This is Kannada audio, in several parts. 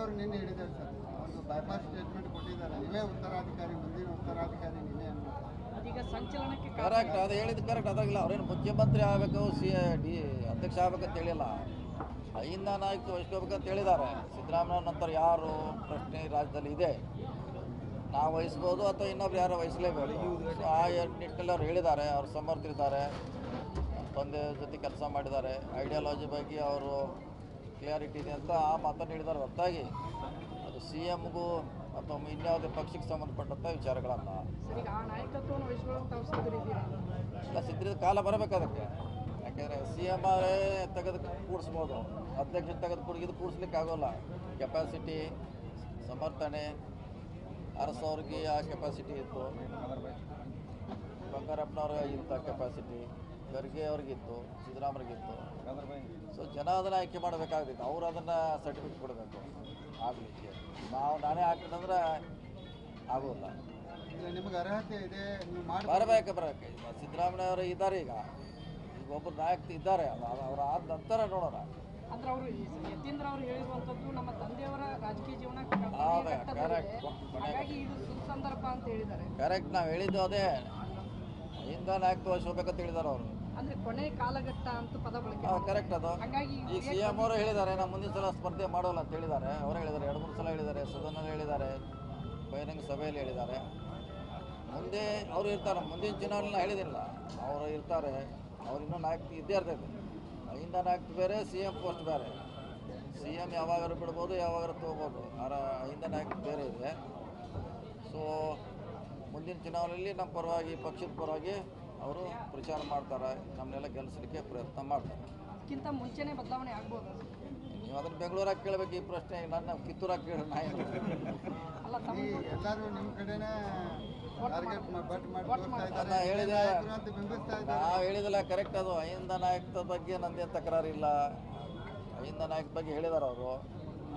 ಅವರು ನಿನ್ನೆ ಹೇಳಿದ್ದಾರೆ ಸರ್. ಒಂದು ಬೈಪಾಸ್ ಸ್ಟೇಟ್ಮೆಂಟ್ ಕೊಟ್ಟಿದ್ದಾರೆ. ನೀವೇ ಉತ್ತರಾಧಿಕಾರಿ ಮುಂದಿನ ಉತ್ತರಾಧಿಕಾರಿ ನೀವೇ ಕರೆಕ್ಟ್ ಅದು ಹೇಳಿದ್ದು ಕರೆಕ್ಟ್ ಅದಾಗಿಲ್ಲ ಅವ್ರೇನು ಮುಖ್ಯಮಂತ್ರಿ ಆಗಬೇಕು ಸಿ ಡಿ ಅಧ್ಯಕ್ಷ ಆಗ್ಬೇಕಂತ ಹೇಳಿಲ್ಲ. ಐಂದ ನಾಯಕ ಅಂತ ಹೇಳಿದ್ದಾರೆ. ಸಿದ್ದರಾಮಯ್ಯ ನಂತರ ಯಾರು ಪ್ರಶ್ನೆ ಈ ರಾಜ್ಯದಲ್ಲಿ ಇದೆ? ನಾವು ವಹಿಸ್ಬೋದು ಅಥವಾ ಇನ್ನೊಬ್ರು ಯಾರು ವಹಿಸಲೇಬೇಕು? ಆ ನಿಟ್ಟಿನಲ್ಲಿ ಅವ್ರು ಹೇಳಿದ್ದಾರೆ. ಅವ್ರು ಸಮರ್ಥರಿದ್ದಾರೆ. ತಂದೆ ಜೊತೆ ಕೆಲಸ ಮಾಡಿದ್ದಾರೆ. ಐಡಿಯಾಲಜಿ ಬಗ್ಗೆ ಅವರು ಕ್ಲಿಯಾರಿಟಿ ಇದೆ ಅಂತ ಆ ಮಾತನ್ನು ಹೇಳಿದ್ದಾರೆ. ಹೊರತಾಗಿ ಅದು ಸಿ ಎಮ್ಗೂ ಅಥವಾ ಇನ್ಯಾವುದೇ ಪಕ್ಷಕ್ಕೆ ಸಂಬಂಧಪಟ್ಟಂಥ ವಿಚಾರಗಳಲ್ಲ. ಸಿದ್ಧರಿದ್ದೀರಾ ಸಿದ್ಧರಿದ ಕಾಲ ಬರಬೇಕು ಅದಕ್ಕೆ. ಯಾಕೆಂದರೆ ಸಿ ಎಂ ಅವರೇ ತೆಗೆದು ಕೂಡಿಸ್ಬೋದು. ಅಧ್ಯಕ್ಷ ತೆಗೆದು ಕೂಡಿ ಇದು ಕೂಡಿಸ್ಲಿಕ್ಕೆ ಆಗೋಲ್ಲ. ಕೆಪಾಸಿಟಿ ಸಮರ್ಥನೆ ಅರಸವ್ರಿಗೆ ಆ ಕೆಪಾಸಿಟಿ ಇತ್ತು. ಬಂಗಾರಪ್ಪನವ್ರಿಗೆ ಇಂಥ ಕೆಪಾಸಿಟಿ. ಖರ್ಗೆ ಅವ್ರಿಗಿತ್ತು ಸಿದ್ದರಾಮಯ್ಯಗಿತ್ತು ಸೊ ಜನ ಅದನ್ನು ಆಯ್ಕೆ ಮಾಡಬೇಕಾಗ್ತಿತ್ತು. ಅವ್ರು ಅದನ್ನು ಸರ್ಟಿಫಿಕೇಟ್ ಕೊಡಬೇಕು ಆಗಲಿಕ್ಕೆ. ನಾವು ನಾನೇ ಹಾಕಿದಂದ್ರೆ ಆಗೋಲ್ಲ. ನಿಮಗೆ ಅರ್ಹತೆ ಇದೆ ಬರಬೇಕು ಬರಬೇಕು. ಈಗ ಸಿದ್ದರಾಮಯ್ಯ ಅವರು ಇದ್ದಾರೆ ಈಗ. ಈಗ ಒಬ್ಬರು ನಾಯಕ ಇದ್ದಾರೆ. ಅವ್ರು ಆದ ನಂತರ ನೋಡೋಣ. ಅಂದ್ರೆ ಅವರು ಯತೀಂದ್ರ ಅವರು ಹೇಳಿರುವಂಥದ್ದು ನಮ್ಮ ತಂದೆಯವರ ರಾಜಕೀಯ ಜೀವನ ಹೌದು, ಕೊನೆಯ ಘಟ್ಟದಲ್ಲಿದೆ. correct. ಕೊನೆ- ಹಾಗಾಗಿ ಇದು ಸುಸಂದರ್ಭ ಅಂತ ಹೇಳಿದ್ದಾರೆ. ಕರೆಕ್ಟ್ ನಾವು ಹೇಳಿದ್ದು ಅದೇ. ಹಿಂದ ನಾಯಕ ಹೋಗ್ಬೇಕಂತ ಹೇಳಿದಾರ ಅವರು. ಅಂದ್ರೆ ಕೊನೆ ಕಾಲಘಟ್ಟ ಅಂತ ಪದ ಬಳಕೆ ಹಾಂ ಕರೆಕ್ಟ್ ಅದು. ಹಾಗಾಗಿ ಈಗ ಸಿ ಎಂ ಅವರು ಹೇಳಿದ್ದಾರೆ ನಾವು ಮುಂದಿನ ಸಲ ಸ್ಪರ್ಧೆ ಮಾಡೋಲ್ಲ ಅಂತ ಹೇಳಿದ್ದಾರೆ. ಅವರೇ ಹೇಳಿದ್ದಾರೆ ಎರಡು ಮೂರು ಸಲ ಹೇಳಿದ್ದಾರೆ ಸದನಲ್ಲಿ ಹೇಳಿದ್ದಾರೆ ಬಹಿರಂಗ ಸಭೆಯಲ್ಲಿ ಹೇಳಿದ್ದಾರೆ. ಮುಂದೆ ಅವರು ಇರ್ತಾರೆ ಮುಂದಿನ ಚುನಾವಣೆ ಹೇಳಿದಿಲ್ಲ ಅವರು ಇರ್ತಾರೆ ಅವ್ರು ಇನ್ನೂ ನಾಯಕ ಇದ್ದೇ ಇರ್ತೈತೆ ಹಿಂದ ನಾಯಕ ಬೇರೆ ಸಿ ಎಂ ಪೋಸ್ಟ್ ಬೇರೆ. ಸಿ ಎಂ ಯಾವಾಗಾರು ಬಿಡ್ಬೋದು ಯಾವಾಗಾರು ತೊಗೋಬೋದು. ಆರ ಹಿಂದ ನಾಯಕ ಬೇರೆ ಇದೆ. ಸೊ ಮುಂದಿನ ಚುನಾವಣೆಯಲ್ಲಿ ನಮ್ಮ ಪರವಾಗಿ ಪಕ್ಷದ ಪರವಾಗಿ ಅವರು ಪ್ರಚಾರ ಮಾಡ್ತಾರೆ ನಮ್ಮನ್ನೆಲ್ಲ ಗೆಲ್ಲಿಸಲಿಕ್ಕೆ ಪ್ರಯತ್ನ ಮಾಡ್ತಾರೆ. ಅದಕ್ಕಿಂತ ಮುಂಚೆನೇ ಬದಲಾವಣೆ ಆಗ್ಬೋದು ನೀವು ಅದನ್ನು ಬೆಂಗಳೂರಾಗ ಕೇಳಬೇಕು ಈ ಪ್ರಶ್ನೆ ನನ್ನ ಕಿತ್ತೂರಾಗ ಕೇಳಿ ನಾ ಏನು? ಅಲ್ಲ ತಮ್ಮ ಎಲ್ಲರೂ ನಿಮ್ಮ ಕಡೆನೇ ಟಾರ್ಗೆಟ್ ಬಟ್ ಹೇಳಿದೆ ಬಿಂಬಿಸ್ತಾ ಇದ್ದಾರೆ. ನಾವು ಹೇಳಿದಿಲ್ಲ ಕರೆಕ್ಟ್ ಅದು. ಅಹಿಂದ ನಾಯಕದ ಬಗ್ಗೆ ನಂದೇನು ತಕರಾರಿಲ್ಲ. ಅಹಿಂದ ನಾಯಕ ಬಗ್ಗೆ ಹೇಳಿದಾರೆ ಅವರು.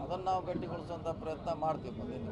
ಅದನ್ನು ನಾವು ಗಟ್ಟಿಗೊಳಿಸುವಂಥ ಪ್ರಯತ್ನ ಮಾಡ್ತೀವಿ